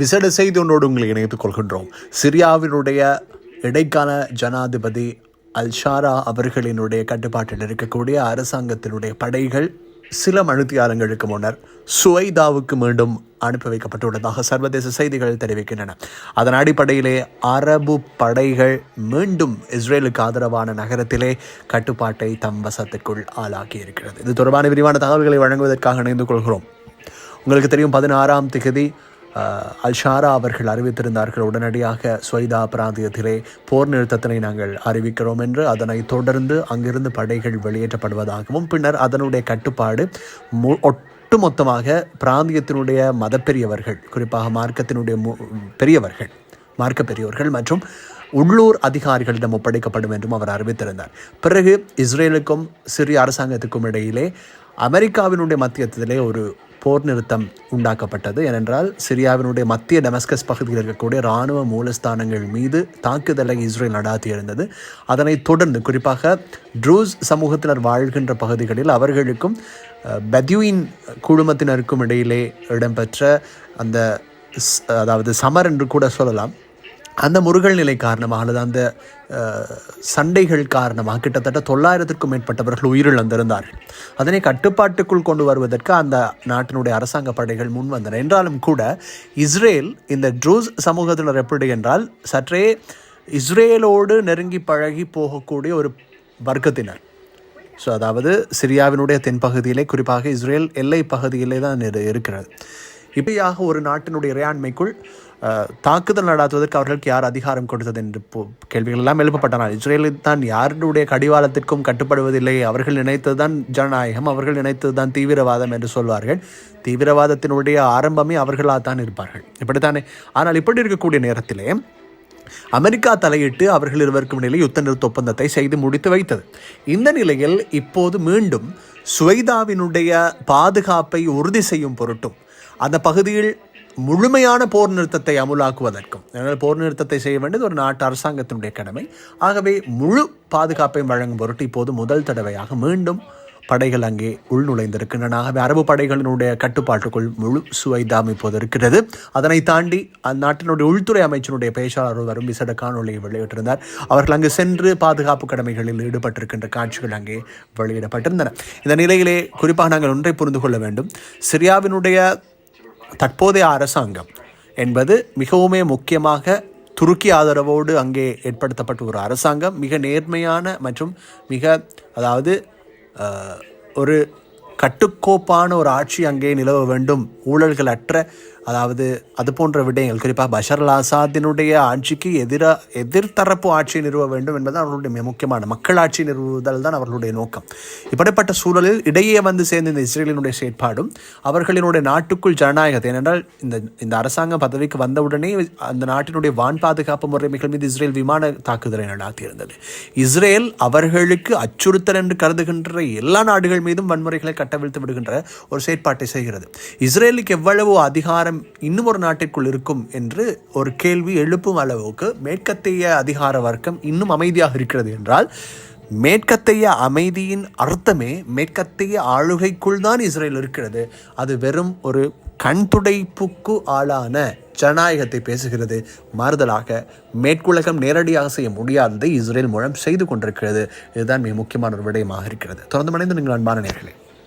விசேட செய்தி ஒன்றோடு உங்களை இணைத்துக் கொள்கின்றோம். சிரியாவினுடைய இடைக்கால ஜனாதிபதி அல்ஷாரா அவர்களினுடைய கட்டுப்பாட்டில் இருக்கக்கூடிய அரசாங்கத்தினுடைய படைகள் சில மணித்தியாலங்களுக்கு முன்னர் சுவைதாவுக்கு மீண்டும் அனுப்பி வைக்கப்பட்டுள்ளதாக சர்வதேச செய்திகள் தெரிவிக்கின்றன. அதன் அடிப்படையிலே அரபு படைகள் மீண்டும் இஸ்ரேலுக்கு ஆதரவான நகரத்திலே கட்டுப்பாட்டை தம் வசத்துக்குள் ஆளாக்கி இருக்கிறது இது தொடர்பான விரிவான தகவல்களை வழங்குவதற்காக இணைந்து கொள்கிறோம். உங்களுக்கு தெரியும் பதினாறாம் திகதி அல்ஷாரா அவர்கள் அறிவித்திருந்தார்கள் உடனடியாக ஸ்வைதா பிராந்தியத்திலே போர் நிறுத்தத்தினை நாங்கள் அறிவிக்கிறோம் என்று. அதனைத் தொடர்ந்து அங்கிருந்து படைகள் வெளியேற்றப்படுவதாகவும் பின்னர் அதனுடைய கட்டுப்பாடு மு ஒட்டுமொத்தமாக பிராந்தியத்தினுடைய மதப்பெரியவர்கள் குறிப்பாக மார்க்கத்தினுடைய மு- பெரியவர்கள் மார்க்க பெரியவர்கள் மற்றும் உள்ளூர் அதிகாரிகளிடம் ஒப்படைக்கப்படும் என்றும் அவர் அறிவித்திருந்தார். பிறகு இஸ்ரேலுக்கும் சிறிய அரசாங்கத்துக்கும் இடையிலே அமெரிக்காவினுடைய மத்தியத்திலே ஒரு போர் நிறுத்தம் உண்டாக்கப்பட்டது. ஏனென்றால் சிரியாவினுடைய மத்திய டெமஸ்கஸ் பகுதியில் இருக்கக்கூடிய இராணுவ மூலஸ்தானங்கள் மீது தாக்குதலை இஸ்ரேல் நடாத்தியிருந்தது. அதனைத் தொடர்ந்து குறிப்பாக ட்ரூஸ் சமூகத்தினர் வாழ்கின்ற பகுதிகளில் அவர்களுக்கும் பெத்யூயின் குழுமத்தினருக்கும் இடையிலே இடம்பெற்ற அந்த ஸ்- அதாவது சமர் என்று கூட சொல்லலாம். அந்த முருகல் நிலை காரணமாக அல்லது அந்த சண்டைகள் காரணமாக கிட்டத்தட்ட தொள்ளாயிரத்திற்கும் மேற்பட்டவர்கள் உயிரிழந்திருந்தார்கள். அதனை கட்டுப்பாட்டுக்குள் கொண்டு வருவதற்கு அந்த நாட்டினுடைய அரசாங்க படைகள் முன் வந்தன. என்றாலும் கூட இஸ்ரேல் இந்த ட்ரூஸ் சமூகத்தினர் எப்படி என்றால் சற்றே இஸ்ரேலோடு நெருங்கி பழகி போகக்கூடிய ஒரு வர்க்கத்தினர். ஸோ அதாவது சிரியாவினுடைய தென்பகுதியிலே குறிப்பாக இஸ்ரேல் எல்லை பகுதியிலே தான் இரு- இருக்கிறது. இப்படியாக ஒரு நாட்டினுடைய இறையாண்மைக்குள் தாக்குதல் நடாத்துவதற்கு அவர்களுக்கு யார் அதிகாரம் கொடுத்தது என்று போ- கேள்விகள் எல்லாம் எழுப்பப்பட்டன. இஸ்ரேலில் தான் யாருடைய கடிவாளத்திற்கும் கட்டுப்படுவதில்லை. அவர்கள் நினைத்தது தான் ஜனநாயகம் அவர்கள் நினைத்தது தான் தீவிரவாதம் என்று சொல்வார்கள். தீவிரவாதத்தினுடைய ஆரம்பமே அவர்களாக தான் இருப்பார்கள். இப்படித்தானே? ஆனால் இப்படி இருக்கக்கூடிய நேரத்திலே அமெரிக்கா தலையிட்டு அவர்கள் இருவருக்கும் இடையில் யுத்த நிறுத்த ஒப்பந்தத்தை செய்து முடித்து வைத்தது. இந்த நிலையில் இப்போது மீண்டும் சுவைதாவினுடைய பாதுகாப்பை உறுதி செய்யும் பொருட்டும் அந்த பகுதியில் முழுமையான போர் நிறுத்தத்தை அமுலாக்குவதற்கும் அதனால் போர் நிறுத்தத்தை செய்ய வேண்டியது ஒரு நாட்டு அரசாங்கத்தினுடைய கடமை. ஆகவே முழு பாதுகாப்பையும் வழங்கும் பொருட்டு இப்போது முதல் தடவையாக மீண்டும் படைகள் அங்கே உள்நுழைந்திருக்கின்றன. ஆகவே அரபு படைகளினுடைய கட்டுப்பாட்டுக்குள் முழு சுவைதாம் இப்போது இருக்கிறது. அதனை தாண்டி அந்நாட்டினுடைய உள்துறை அமைச்சருடைய பேச்சாளர் ஒருவரும் விசேட காணொலியை வெளியிட்டிருந்தார். அவர்கள் அங்கு சென்று பாதுகாப்பு கடமைகளில் ஈடுபட்டிருக்கின்ற காட்சிகள் அங்கே வெளியிடப்பட்டிருந்தன. இந்த நிலையிலே குறிப்பாக நாங்கள் ஒன்றை புரிந்து கொள்ள வேண்டும். சிரியாவினுடைய தற்போதைய அரசாங்கம் என்பது மிகவுமே முக்கியமாக துருக்கி ஆதரவோடு அங்கே ஏற்படுத்தப்பட்ட ஒரு அரசாங்கம் மிக நேர்மையான மற்றும் மிக அதாவது ஒரு கட்டுக்கோப்பான ஒரு ஆட்சி அங்கே நிலவ வேண்டும். ஊழல்கள் அற்ற அதாவது அது போன்ற விடயங்கள் குறிப்பாக பஷர் அல் ஆசாத்தினுடைய ஆட்சிக்கு எதிராக எதிர்த்தரப்பு ஆட்சியை நிறுவ வேண்டும் என்பது அவர்களுடைய முக்கியமான மக்கள் ஆட்சி நிறுவுதல் தான் அவர்களுடைய நோக்கம். இப்படிப்பட்ட சூழலில் இடையே வந்து சேர்ந்த இந்த இஸ்ரேலினுடைய செயற்பாடும் அவர்களினுடைய நாட்டுக்குள் ஜனநாயகத்தை ஏனென்றால் இந்த இந்த அரசாங்கம் பதவிக்கு வந்தவுடனே அந்த நாட்டினுடைய வான் பாதுகாப்பு முறைமைகள் மீது இஸ்ரேல் விமான தாக்குதலை நடாத்தியிருந்தது. இஸ்ரேல் அவர்களுக்கு அச்சுறுத்தல் என்று கருதுகின்ற எல்லா நாடுகள் மீதும் வன்முறைகளை கட்டவிழ்த்து விடுகின்ற ஒரு செயற்பாட்டை செய்கிறது. இஸ்ரேலுக்கு எவ்வளவு அதிகாரம் இன்னும் ஒரு நாட்டிற்குள் இருக்கும் என்று ஒரு கேள்வி எழுப்பும் அளவுக்கு மேற்கத்திய அதிகார வர்க்கம் இன்னும் அமைதியாக இருக்கிறது என்றால் மேற்கத்தைய அமைதியின் அர்த்தமே மேற்கத்தைய ஆளுகைக்குள் தான் இஸ்ரேல் இருக்கிறது. அது வெறும் ஒரு கண் துடைப்புக்கு ஆளான ஜனநாயகத்தை பேசுகிறது. மாறுதலாக மேற்குலகம் நேரடியாக செய்ய முடியாததை இஸ்ரேல் மூலம் செய்து கொண்டிருக்கிறது. இதுதான் மிக முக்கியமான ஒரு விடயமாக இருக்கிறது. தொடர்ந்து மனைந்து நீங்கள் அன்பான நேர்களே.